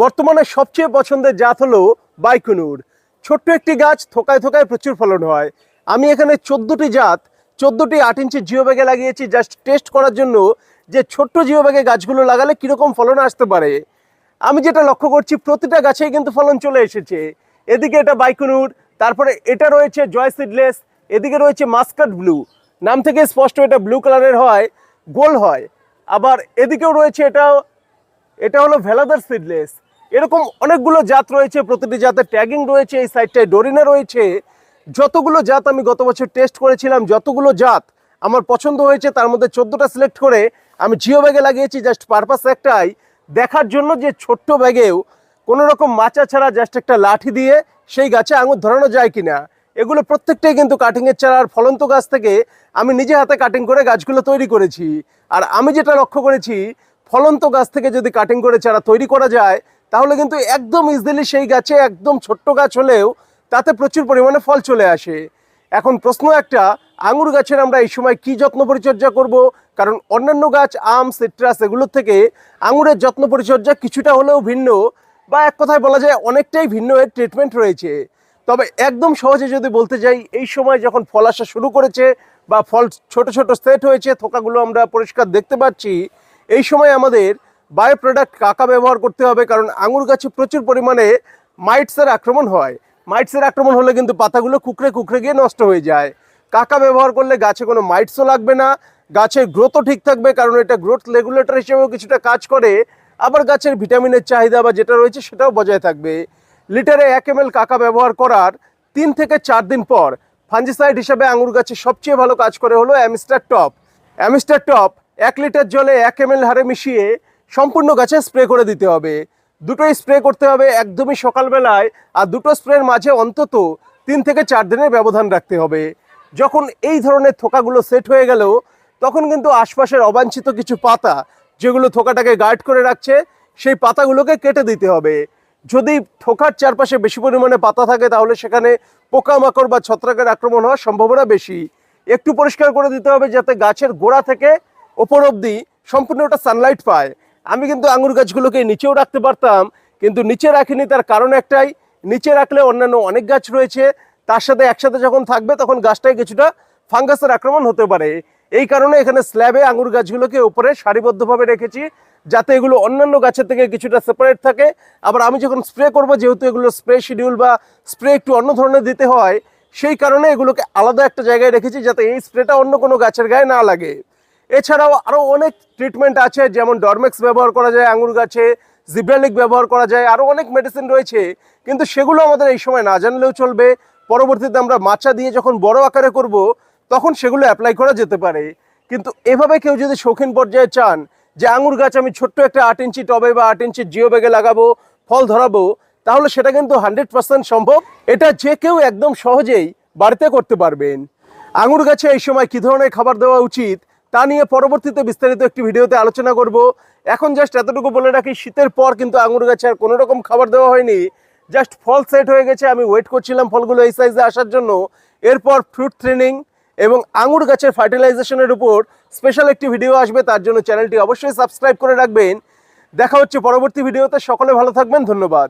বর্তমানে সবচেয়ে পছন্দের জাত হলো বাইকুনুর। ছোট্ট একটি গাছ, থোকায় থোকায় প্রচুর ফলন হয়। আমি এখানে চোদ্দোটি জাত, চোদ্দোটি আট ইঞ্চি জিও ব্যাগে লাগিয়েছি, জাস্ট টেস্ট করার জন্য যে ছোট্ট জিও ব্যাগে গাছগুলো লাগালে কীরকম ফলন আসতে পারে। আমি যেটা লক্ষ্য করছি, প্রতিটা গাছেই কিন্তু ফলন চলে এসেছে। এদিকে এটা বাইকুনুর, তারপরে এটা রয়েছে জয় সিডলেস, এদিকে রয়েছে মাস্কাট ব্লু। নাম থেকে স্পষ্ট এটা ব্লু কালারের হয়, গোল হয়। আবার এদিকেও রয়েছে এটাও, এটা হলো ভেলাদার সিডলেস। এরকম অনেকগুলো জাত রয়েছে, প্রতিটি জাতের ট্যাগিং রয়েছে, এই সাইডটায় ডোরিনা রয়েছে। যতগুলো জাত আমি গত বছর টেস্ট করেছিলাম, যতগুলো জাত আমার পছন্দ হয়েছে, তার মধ্যে চোদ্দোটা সিলেক্ট করে আমি জিও ব্যাগে লাগিয়েছি জাস্ট পারপাস একটাই, দেখার জন্য যে ছোট্ট ব্যাগেও কোনো রকম মাচা ছাড়া জাস্ট একটা লাঠি দিয়ে সেই গাছে আঙুর ধরানো যায় কিনা, এগুলো প্রত্যেকটাই কিন্তু কাটিংয়ের চারার ফলন্ত গাছ থেকে আমি নিজে হাতে কাটিং করে গাছগুলো তৈরি করেছি। আর আমি যেটা লক্ষ্য করেছি, ফলন্ত গাছ থেকে যদি কাটিং করে চারা তৈরি করা যায় তাহলে কিন্তু একদম ইজিলি সেই গাছে একদম ছোট্ট গাছ হলেও তাতে প্রচুর পরিমাণে ফল চলে আসে। এখন প্রশ্ন একটা, আঙুর গাছের আমরা এই সময় কি যত্ন পরিচর্যা করব? কারণ অন্যান্য গাছ, আম, সিট্রাস এগুলোর থেকে আঙুরের যত্ন পরিচর্যা কিছুটা হলেও ভিন্ন বা এক কথায় বলা যায় অনেকটাই ভিন্ন এর ট্রিটমেন্ট রয়েছে। তবে একদম সহজে যদি বলতে যাই, এই সময় যখন ফল আসা শুরু করেছে বা ফল ছোট ছোট সেট হয়েছে, থোকাগুলো আমরা পরিষ্কার দেখতে পাচ্ছি, এই সময় আমাদের বায়ো প্রোডাক্ট কাকা ব্যবহার করতে হবে, কারণ আঙুর গাছে প্রচুর পরিমাণে মাইটসের আক্রমণ হয়। মাইটসের আক্রমণ হলে কিন্তু পাতাগুলো কুকড়ে কুকড়ে গিয়ে নষ্ট হয়ে যায়। কাকা ব্যবহার করলে গাছে কোনো মাইটসও লাগবে না, গাছের গ্রোথও ঠিক থাকবে, কারণ এটা গ্রোথ রেগুলেটর হিসেবেও কিছুটা কাজ করে। আবার গাছের ভিটামিনের চাহিদা বা যেটা রয়েছে সেটাও বজায় থাকবে। লিটারে এক এম কাকা ব্যবহার করার তিন থেকে চার দিন পর ফাঞ্জিসাইড হিসাবে আঙুর গাছে সবচেয়ে ভালো কাজ করে হলো অ্যামিস্টার টপ। অ্যামিস্টার টপ এক লিটার জলে এক এম হারে মিশিয়ে সম্পূর্ণ গাছে স্প্রে করে দিতে হবে। দুটোই স্প্রে করতে হবে একদমই সকালবেলায় আর দুটো স্প্রের মাঝে অন্তত তিন থেকে চার দিনের ব্যবধান রাখতে হবে। যখন এই ধরনের থোকাগুলো সেট হয়ে গেল, তখন কিন্তু আশপাশের অবাঞ্ছিত কিছু পাতা যেগুলো থোকাটাকে গার্ড করে রাখছে, সেই পাতাগুলোকে কেটে দিতে হবে। যদি থোকার চারপাশে বেশি পরিমাণে পাতা থাকে, তাহলে সেখানে পোকামাকড় বা ছত্রাকের আক্রমণ হওয়ার সম্ভাবনা বেশি। একটু পরিষ্কার করে দিতে হবে যাতে গাছের গোড়া থেকে ওপর অবধি সম্পূর্ণ ওটা সানলাইট পায়। আমি কিন্তু আঙুর গাছগুলোকে নিচেও রাখতে পারতাম, কিন্তু নিচে রাখিনি, তার কারণ একটাই, নিচে রাখলে অন্যান্য অনেক গাছ রয়েছে, তার সাথে একসাথে যখন থাকবে তখন গাছটায় কিছুটা ফাঙ্গাসের আক্রমণ হতে পারে। এই কারণে এখানে স্ল্যাবে আঙুর গাছগুলোকে উপরে সারিবদ্ধভাবে রেখেছি, যাতে এগুলো অন্যান্য গাছের থেকে কিছুটা সেপারেট থাকে। আবার আমি যখন স্প্রে করব, যেহেতু এগুলো স্প্রে শিডিউল বা স্প্রে একটু অন্য ধরনের দিতে হয়, সেই কারণে এগুলোকে আলাদা একটা জায়গায় রেখেছি, যাতে এই স্প্রেটা অন্য কোনো গাছের গায়ে না লাগে। এছাড়াও আরও অনেক ট্রিটমেন্ট আছে, যেমন ডরমেক্স ব্যবহার করা যায় আঙুর গাছে জিব্রালিক ব্যবহার করা যায় আরও অনেক মেডিসিন রয়েছে। কিন্তু সেগুলো আমাদের এই সময় না জানলেও চলবে। পরবর্তীতে আমরা মাচা দিয়ে যখন বড় আকারে করব, তখন সেগুলো অ্যাপ্লাই করা যেতে পারে। কিন্তু এভাবে কেউ যদি শৌখিন পর্যায়ে চান যে আঙুর গাছ আমি ছোট্ট একটা আট ইঞ্চি টবে বা আট ইঞ্চি জিও ব্যাগে লাগাবো, ফল ধরাবো, তাহলে সেটা কিন্তু হান্ড্রেড পার্সেন্ট সম্ভব। এটা যে কেউ একদম সহজেই বাড়িতে করতে পারবেন। আঙুর গাছে এই সময় কী ধরনের খাবার দেওয়া উচিত? তা নিয়ে পরবর্তীতে বিস্তারিত একটি ভিডিওতে আলোচনা করব। এখন জাস্ট এতটুকু বলে রাখি, শীতের পর কিন্তু আঙুর গাছে আর কোনো রকম খাবার দেওয়া হয়নি। জাস্ট ফল সেট হয়ে গেছে, আমি ওয়েট করছিলাম ফলগুলো এই সাইজে আসার জন্য। এরপর ফ্রুট থ্রিনিং এবং আঙুর গাছের ফার্টিলাইজেশনের উপর স্পেশাল একটি ভিডিও আসবে, তার জন্য চ্যানেলটি অবশ্যই সাবস্ক্রাইব করে রাখবেন। দেখা হচ্ছে পরবর্তী ভিডিওতে সকলে ভালো থাকবেন, ধন্যবাদ।